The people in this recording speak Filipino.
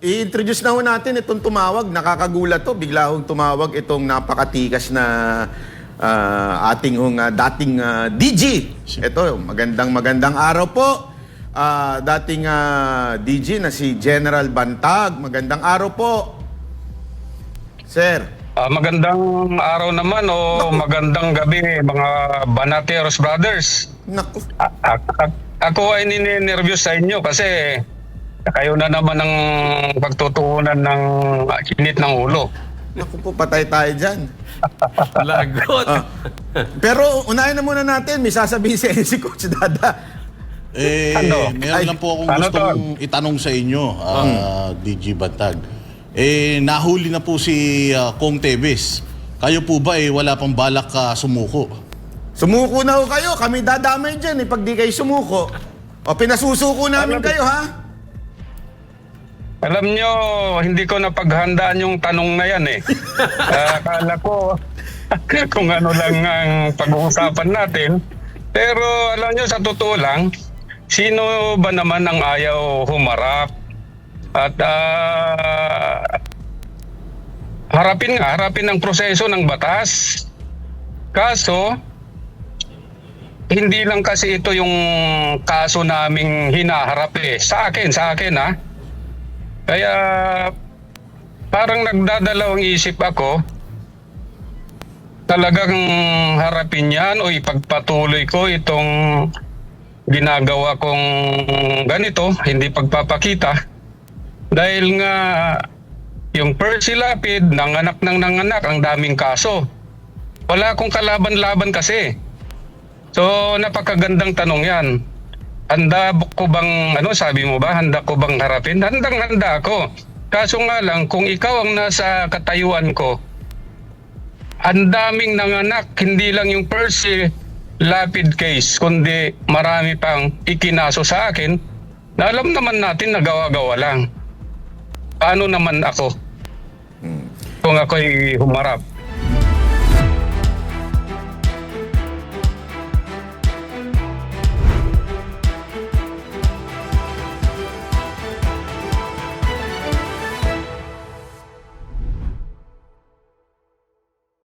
i-introduce na ho natin itong tumawag. Nakakagulat to. Bigla hong tumawag itong napakatikas na ah, ating hong ah, dating ah, DG. Ito, magandang magandang araw po. Ah, dating ah, DG na si General Bantag. Magandang araw po. Sir. Ah, magandang araw naman o magandang gabi mga Banateros Brothers. Naku. A- a- a- ako ay nininervyos sa inyo kasi kayo na naman ang pagtutuunan ng init ng ulo. Naku po, patay tayo dyan. Lagot. Ah. Pero unahin na muna natin, may sasabihin si, si Coach Dada. Eh, Ano? meron Ay, lang po akong ano gustong itanong sa inyo, ah, DG Bantag. Eh, nahuli na po si ah, Kong Tevez. Kayo po ba eh, wala pang balak ka sumuko? Sumuko na ho kayo, kami dadamay dyan eh, pag di kayo sumuko. O pinasusuko namin kayo ha. Alam nyo, hindi ko napaghandaan yung tanong na yan eh. Ah, Akala ko kung ano lang ang pag-uusapan natin. Pero alam nyo, sa totoo lang, sino ba naman ang ayaw humarap? At ah, harapin nga, harapin ang proseso ng batas. Kaso, hindi lang kasi ito yung kaso naming hinaharap eh. Sa akin, sa akin ha. Kaya parang nagdadalawang isip ako talagang harapin yan o ipagpatuloy ko itong ginagawa kong ganito, hindi pagpapakita. Dahil nga yung Percy Lapid, nanganak ng nanganak, ang daming kaso. Wala akong kalaban-laban kasi. So, napakagandang tanong yan. Handa ko bang, ano sabi mo ba, handa ko bang harapin? Handang handa ako. Kaso nga lang, kung ikaw ang nasa katayuan ko, ang daming nanganak, hindi lang yung Percy Lapid case, kundi marami pang ikinaso sa akin, na alam naman natin na gawa-gawa lang. Paano naman ako? Kung ako'y humarap.